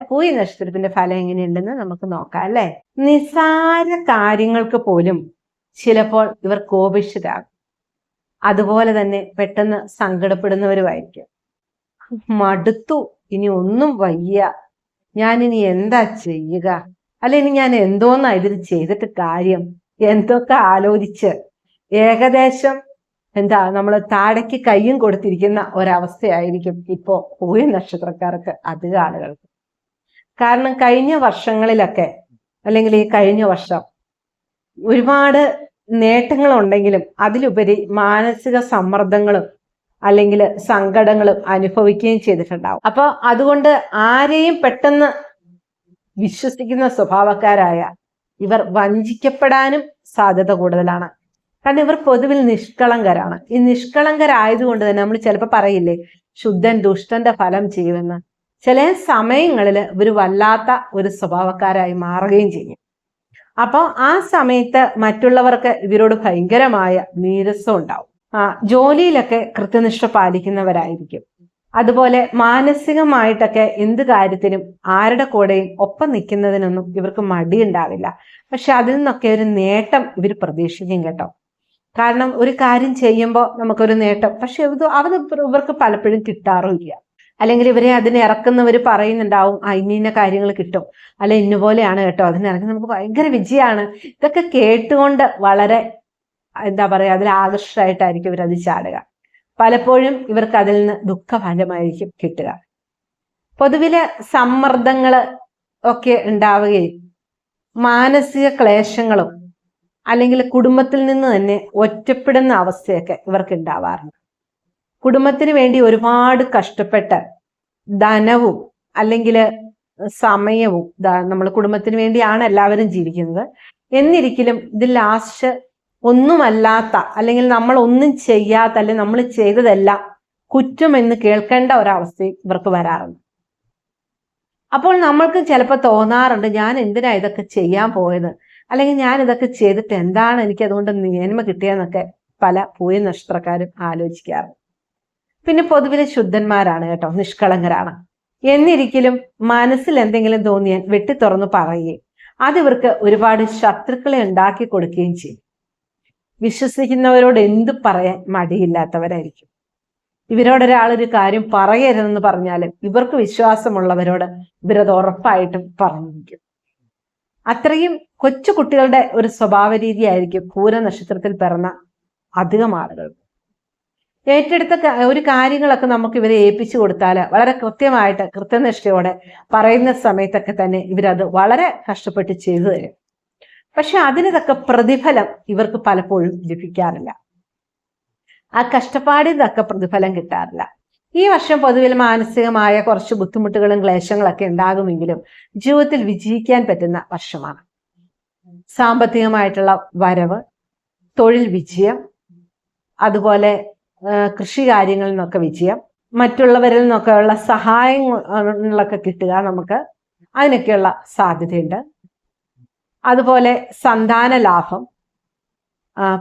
പൂയി നക്ഷത്രത്തിന്റെ ഫലം എങ്ങനെയുണ്ടെന്ന് നമുക്ക് നോക്കാം അല്ലെ? നിസാര കാര്യങ്ങൾക്ക് പോലും ചിലപ്പോൾ ഇവർ കോപിഷ്ഠരാകും. അതുപോലെ തന്നെ പെട്ടെന്ന് സങ്കടപ്പെടുന്നവരുമായിരിക്കും. മടുത്തു ഇനി ഒന്നും വയ്യ. ഞാൻ ഇനി എന്താ ചെയ്യുക? അല്ല ഇനി ഞാൻ എന്തോന്നാ ഇതിന് ചെയ്തിട്ട് കാര്യം? എന്തൊക്കെ ആലോചിച്ച്? ഏകദേശം എന്താ നമ്മൾ താടയ്ക്ക് കയ്യും കൊടുത്തിരിക്കുന്ന ഒരവസ്ഥയായിരിക്കും ഇപ്പോ പൂയ നക്ഷത്രക്കാർക്ക് അധിക ആളുകൾക്ക് കാരണം കഴിഞ്ഞ വർഷങ്ങളിലൊക്കെ അല്ലെങ്കിൽ ഈ കഴിഞ്ഞ വർഷം ഒരുപാട് നേട്ടങ്ങളുണ്ടെങ്കിലും അതിലുപരി മാനസിക സമ്മർദ്ദങ്ങളും അല്ലെങ്കിൽ സങ്കടങ്ങളും അനുഭവിക്കുകയും ചെയ്തിട്ടുണ്ടാവും. അപ്പൊ അതുകൊണ്ട് ആരെയും പെട്ടെന്ന് വിശ്വസിക്കുന്ന സ്വഭാവക്കാരായ ഇവർ വഞ്ചിക്കപ്പെടാനും സാധ്യത കൂടുതലാണ്. കാരണം ഇവർ പൊതുവിൽ നിഷ്കളങ്കരാണ്. ഈ നിഷ്കളങ്കരായതുകൊണ്ട് തന്നെ നമ്മൾ ചിലപ്പോൾ പറയില്ലേ ശുദ്ധൻ ദുഷ്ടന്റെ ഫലം ചെയ്യുമെന്ന്. ചില സമയങ്ങളിൽ ഇവർ വല്ലാത്ത ഒരു സ്വഭാവക്കാരായി മാറുകയും ചെയ്യും. അപ്പോൾ ആ സമയത്ത് മറ്റുള്ളവർക്ക് ഇവരോട് ഭയങ്കരമായ നീരസം ഉണ്ടാവും. ആ ജോലിയിലൊക്കെ കൃത്യനിഷ്ഠ പാലിക്കുന്നവരായിരിക്കും. അതുപോലെ മാനസികമായിട്ടൊക്കെ എന്ത് കാര്യത്തിനും ആരുടെ കൂടെയും ഒപ്പം നിൽക്കുന്നതിനൊന്നും ഇവർക്ക് മടിയുണ്ടാവില്ല. പക്ഷെ അതിൽ നിന്നൊക്കെ ഒരു നേട്ടം ഇവർ പ്രതീക്ഷിക്കും കേട്ടോ. കാരണം ഒരു കാര്യം ചെയ്യുമ്പോൾ നമുക്കൊരു നേട്ടം പക്ഷെ ഇത് ഇവർക്ക് പലപ്പോഴും കിട്ടാറുമില്ല. അല്ലെങ്കിൽ ഇവരെ അതിനെ ഇറക്കുന്നവർ പറയുന്നുണ്ടാവും ആ ഇന്ന ഇന്ന കാര്യങ്ങൾ കിട്ടും. അല്ല ഇന്ന പോലെയാണ് കേട്ടോ അതിനിറങ്ങി നമുക്ക് ഭയങ്കര വിജയമാണ് ഇതൊക്കെ കേട്ടുകൊണ്ട് വളരെ എന്താ പറയുക അതിൽ ആകർഷമായിട്ടായിരിക്കും ഇവരത് ചാടുക. പലപ്പോഴും ഇവർക്ക് അതിൽ നിന്ന് ദുഃഖഫലമായിരിക്കും കിട്ടുക. പൊതുവിൽ സമ്മർദ്ദങ്ങൾ ഒക്കെ ഉണ്ടാവുകയും മാനസിക ക്ലേശങ്ങളും അല്ലെങ്കിൽ കുടുംബത്തിൽ നിന്ന് തന്നെ ഒറ്റപ്പെടുന്ന അവസ്ഥയൊക്കെ ഇവർക്ക് ഉണ്ടാവാറുണ്ട്. കുടുംബത്തിന് വേണ്ടി ഒരുപാട് കഷ്ടപ്പെട്ട ധനവും അല്ലെങ്കിൽ സമയവും നമ്മൾ കുടുംബത്തിന് വേണ്ടിയാണ് എല്ലാവരും ജീവിക്കുന്നത്. എന്നിരിക്കലും ഇത് ലാസ്റ്റ് ഒന്നുമല്ലാത്ത അല്ലെങ്കിൽ നമ്മൾ ഒന്നും ചെയ്യാത്ത അല്ലെങ്കിൽ നമ്മൾ ചെയ്തതെല്ലാം കുറ്റം എന്ന് കേൾക്കേണ്ട ഒരവസ്ഥ ഇവർക്ക് വരാറുണ്ട്. അപ്പോൾ നമ്മൾക്ക് ചിലപ്പോൾ തോന്നാറുണ്ട് ഞാൻ എന്തിനാ ഇതൊക്കെ ചെയ്യാൻ പോയത്? അല്ലെങ്കിൽ ഞാൻ ഇതൊക്കെ ചെയ്തിട്ട് എന്താണ് എനിക്ക് അതുകൊണ്ട് നേന്മ കിട്ടിയെന്നൊക്കെ പല പൂയ നക്ഷത്രക്കാരും ആലോചിക്കാറുണ്ട്. പിന്നെ പൊതുവിലെ ശുദ്ധന്മാരാണ് കേട്ടോ നിഷ്കളങ്കരാണ്. എന്നിരിക്കലും മനസ്സിൽ എന്തെങ്കിലും തോന്നിയാൽ വെട്ടി തുറന്നു പറയുകയും അതിവർക്ക് ഒരുപാട് ശത്രുക്കളെ ഉണ്ടാക്കി കൊടുക്കുകയും ചെയ്യും. വിശ്വസിക്കുന്നവരോട് എന്ത് പറയാൻ മടിയില്ലാത്തവരായിരിക്കും. ഇവരോട് ഒരു കാര്യം പറയരുതെന്ന് പറഞ്ഞാൽ ഇവർക്ക് വിശ്വാസമുള്ളവരോട് ഇവരത് ഉറപ്പായിട്ടും പറഞ്ഞിരിക്കും. അത്രയും കൊച്ചു കുട്ടികളുടെ ഒരു സ്വഭാവ രീതിയായിരിക്കും പൂര നക്ഷത്രത്തിൽ പിറന്ന അധികം ആളുകൾ ഏറ്റെടുത്ത ഒരു കാര്യങ്ങളൊക്കെ നമുക്ക് ഇവരെ ഏൽപ്പിച്ചു കൊടുത്താൽ വളരെ കൃത്യമായിട്ട് കൃത്യനിഷ്ഠയോടെ പറയുന്ന സമയത്തൊക്കെ തന്നെ ഇവരത് വളരെ കഷ്ടപ്പെട്ട് ചെയ്തു തരും. പക്ഷെ അതിന് പ്രതിഫലം ഇവർക്ക് പലപ്പോഴും ലഭിക്കാറില്ല. ആ കഷ്ടപ്പാടിൽ നിന്നൊക്കെ പ്രതിഫലം കിട്ടാറില്ല. ഈ വർഷം പൊതുവിൽ മാനസികമായ കുറച്ച് ബുദ്ധിമുട്ടുകളും ക്ലേശങ്ങളൊക്കെ ഉണ്ടാകുമെങ്കിലും ജീവിതത്തിൽ വിജയിക്കാൻ പറ്റുന്ന വർഷമാണ്. സാമ്പത്തികമായിട്ടുള്ള വരവ് തൊഴിൽ വിജയം അതുപോലെ കൃഷി കാര്യങ്ങളിൽ നിന്നൊക്കെ വിജയം. മറ്റുള്ളവരിൽ നിന്നൊക്കെയുള്ള സഹായങ്ങളൊക്കെ കിട്ടുക നമുക്ക് അതിനൊക്കെയുള്ള സാധ്യതയുണ്ട്. അതുപോലെ സന്താന ലാഭം.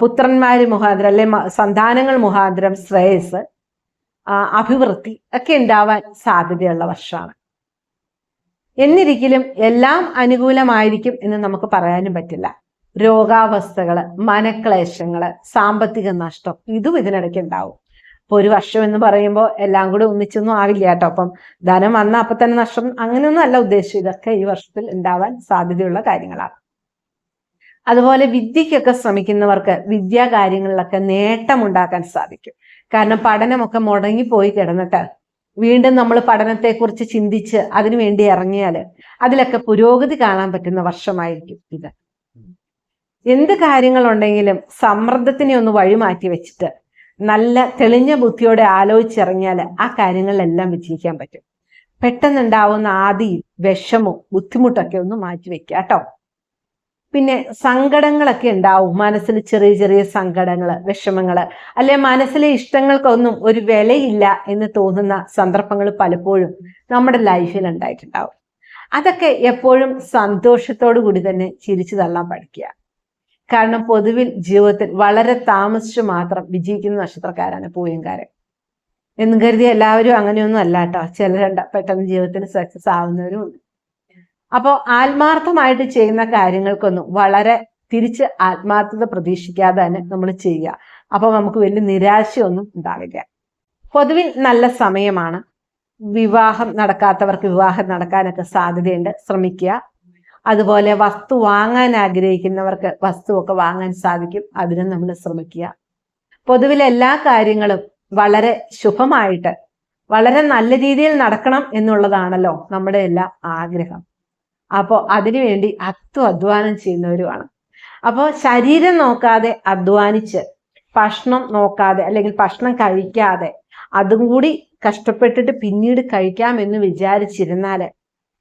പുത്രന്മാര് മുഖാന്തരം അല്ലെ സന്താനങ്ങൾ മുഖാന്തരം ശ്രേയസ് അഭിവൃദ്ധി ഒക്കെ ഉണ്ടാവാൻ സാധ്യതയുള്ള വർഷമാണ്. എന്നിരിക്കലും എല്ലാം അനുകൂലമായിരിക്കും എന്ന് നമുക്ക് പറയാനും പറ്റില്ല. രോഗാവസ്ഥകൾ മനക്ലേശങ്ങൾ സാമ്പത്തിക നഷ്ടം ഇതും ഇതിനിടയ്ക്ക് ഉണ്ടാവും. ഇപ്പൊ ഒരു വർഷം എന്ന് പറയുമ്പോൾ എല്ലാം കൂടി ഒന്നിച്ചൊന്നും ആവില്ല കേട്ടോ. അപ്പം ധനം വന്ന അപ്പൊ തന്നെ നഷ്ടം അങ്ങനെയൊന്നും അല്ല ഉദ്ദേശിച്ചത്. ഇതൊക്കെ ഈ വർഷത്തിൽ ഉണ്ടാവാൻ സാധ്യതയുള്ള കാര്യങ്ങളാണ്. അതുപോലെ വിദ്യക്കൊക്കെ ശ്രമിക്കുന്നവർക്ക് വിദ്യാ കാര്യങ്ങളിലൊക്കെ നേട്ടമുണ്ടാക്കാൻ സാധിക്കും. കാരണം പഠനമൊക്കെ മുടങ്ങിപ്പോയി കിടന്നിട്ട് വീണ്ടും നമ്മൾ പഠനത്തെക്കുറിച്ച് ചിന്തിച്ച് അതിനു വേണ്ടി ഇറങ്ങിയാൽ അതിലൊക്കെ പുരോഗതി കാണാൻ പറ്റുന്ന വർഷമായിരിക്കും ഇത്. എന്ത് കാര്യങ്ങളുണ്ടെങ്കിലും സമ്മർദ്ദത്തിനെ ഒന്ന് വഴിമാറ്റി വെച്ചിട്ട് നല്ല തെളിഞ്ഞ ബുദ്ധിയോടെ ആലോചിച്ചിറങ്ങിയാൽ ആ കാര്യങ്ങളിലെല്ലാം വിജയിക്കാൻ പറ്റും. പെട്ടെന്നുണ്ടാവുന്ന ആദി വിഷമവും ബുദ്ധിമുട്ടൊക്കെ ഒന്ന് മാറ്റി വെക്കുക കേട്ടോ. പിന്നെ സങ്കടങ്ങളൊക്കെ ഉണ്ടാവും. മനസ്സിൽ ചെറിയ ചെറിയ സങ്കടങ്ങൾ വിഷമങ്ങൾ അല്ലെ മനസ്സിലെ ഇഷ്ടങ്ങൾക്കൊന്നും ഒരു വിലയില്ല എന്ന് തോന്നുന്ന സന്ദർഭങ്ങൾ പലപ്പോഴും നമ്മുടെ ലൈഫിൽ ഉണ്ടായിട്ടുണ്ടാവും. അതൊക്കെ എപ്പോഴും സന്തോഷത്തോടു കൂടി തന്നെ ചിരിച്ചു തള്ളാൻ പഠിക്കുക. കാരണം പൊതുവിൽ ജീവിതത്തിൽ വളരെ താമസിച്ചു മാത്രം വിജയിക്കുന്ന നക്ഷത്രക്കാരാണ് പൂയങ്കാരൻ. എന്നും കരുതി എല്ലാവരും അങ്ങനെയൊന്നും അല്ല കേട്ടോ പെട്ടെന്ന് ജീവിതത്തിൽ സക്സസ് ആവുന്നവരും ഉണ്ട്. അപ്പോൾ ആത്മാർത്ഥമായിട്ട് ചെയ്യുന്ന കാര്യങ്ങൾക്കൊന്നും വളരെ തിരിച്ച് ആത്മാർത്ഥത പ്രതീക്ഷിക്കാതെ തന്നെ നമ്മൾ ചെയ്യുക. അപ്പോൾ നമുക്ക് വലിയ നിരാശയൊന്നും ഉണ്ടാവില്ല. പൊതുവിൽ നല്ല സമയമാണ്. വിവാഹം നടക്കാത്തവർക്ക് വിവാഹം നടക്കാനൊക്കെ സാധ്യതയുണ്ട്. ശ്രമിക്കുക. അതുപോലെ വസ്തു വാങ്ങാൻ ആഗ്രഹിക്കുന്നവർക്ക് വസ്തുവൊക്കെ വാങ്ങാൻ സാധിക്കും. അതിനും നമ്മൾ ശ്രമിക്കുക. പൊതുവിൽ എല്ലാ കാര്യങ്ങളും വളരെ ശുഭമായിട്ട് വളരെ നല്ല രീതിയിൽ നടക്കണം എന്നുള്ളതാണല്ലോ നമ്മുടെ എല്ലാ ആഗ്രഹം. അപ്പോൾ അതിനുവേണ്ടി അത്വ അധ്വാനം ചെയ്യുന്നവരുമാണ്. അപ്പോൾ ശരീരം നോക്കാതെ അധ്വാനിച്ച് ഭക്ഷണം നോക്കാതെ അല്ലെങ്കിൽ ഭക്ഷണം കഴിക്കാതെ അതും കൂടി കഷ്ടപ്പെട്ടിട്ട് പിന്നീട് കഴിക്കാമെന്ന് വിചാരിച്ചിരുന്നാൽ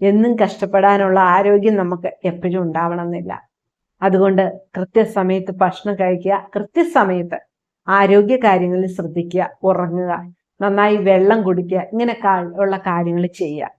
എന്നും കഷ്ടപ്പെടാനുള്ള ആരോഗ്യം നമുക്ക് എപ്പോഴും ഉണ്ടാവണമെന്നില്ല. അതുകൊണ്ട് കൃത്യസമയത്ത് ഭക്ഷണം കഴിക്കുക കൃത്യസമയത്ത് ആരോഗ്യ കാര്യങ്ങളിൽ ശ്രദ്ധിക്കുക ഉറങ്ങുക നന്നായി വെള്ളം കുടിക്കുക ഇങ്ങനെ ഉള്ള കാര്യങ്ങൾ ചെയ്യുക.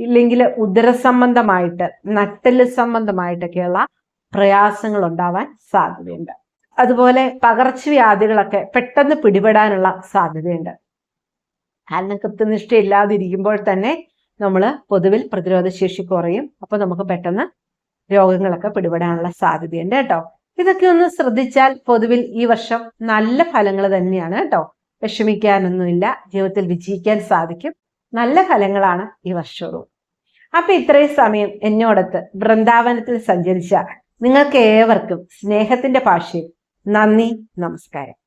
ഇല്ലെങ്കിൽ ഉദരസംബന്ധമായിട്ട് നട്ടൽ സംബന്ധമായിട്ടൊക്കെയുള്ള പ്രയാസങ്ങൾ ഉണ്ടാവാൻ സാധ്യതയുണ്ട്. അതുപോലെ പകർച്ചവ്യാധികളൊക്കെ പെട്ടെന്ന് പിടിപെടാനുള്ള സാധ്യതയുണ്ട്. കാരണം കൃത്യനിഷ്ഠ ഇല്ലാതിരിക്കുമ്പോൾ തന്നെ നമ്മൾ പൊതുവിൽ പ്രതിരോധ ശേഷി കുറയും. അപ്പൊ നമുക്ക് പെട്ടെന്ന് രോഗങ്ങളൊക്കെ പിടിപെടാനുള്ള സാധ്യതയുണ്ട് കേട്ടോ. ഇതൊക്കെ ഒന്ന് ശ്രദ്ധിച്ചാൽ പൊതുവിൽ ഈ വർഷം നല്ല ഫലങ്ങൾ തന്നെയാണ് കേട്ടോ. വിഷമിക്കാനൊന്നുമില്ല ജീവിതത്തിൽ വിജയിക്കാൻ സാധിക്കും. നല്ല ഫലങ്ങളാണ് ഈ വർഷവും. അപ്പൊ ഇത്രയും സമയം എന്നോടത്ത് വൃന്ദാവനത്തിൽ സഞ്ചരിച്ച നിങ്ങൾക്ക് ഏവർക്കും സ്നേഹത്തിന്റെ ഭാഷയിൽ നന്ദി നമസ്കാരം.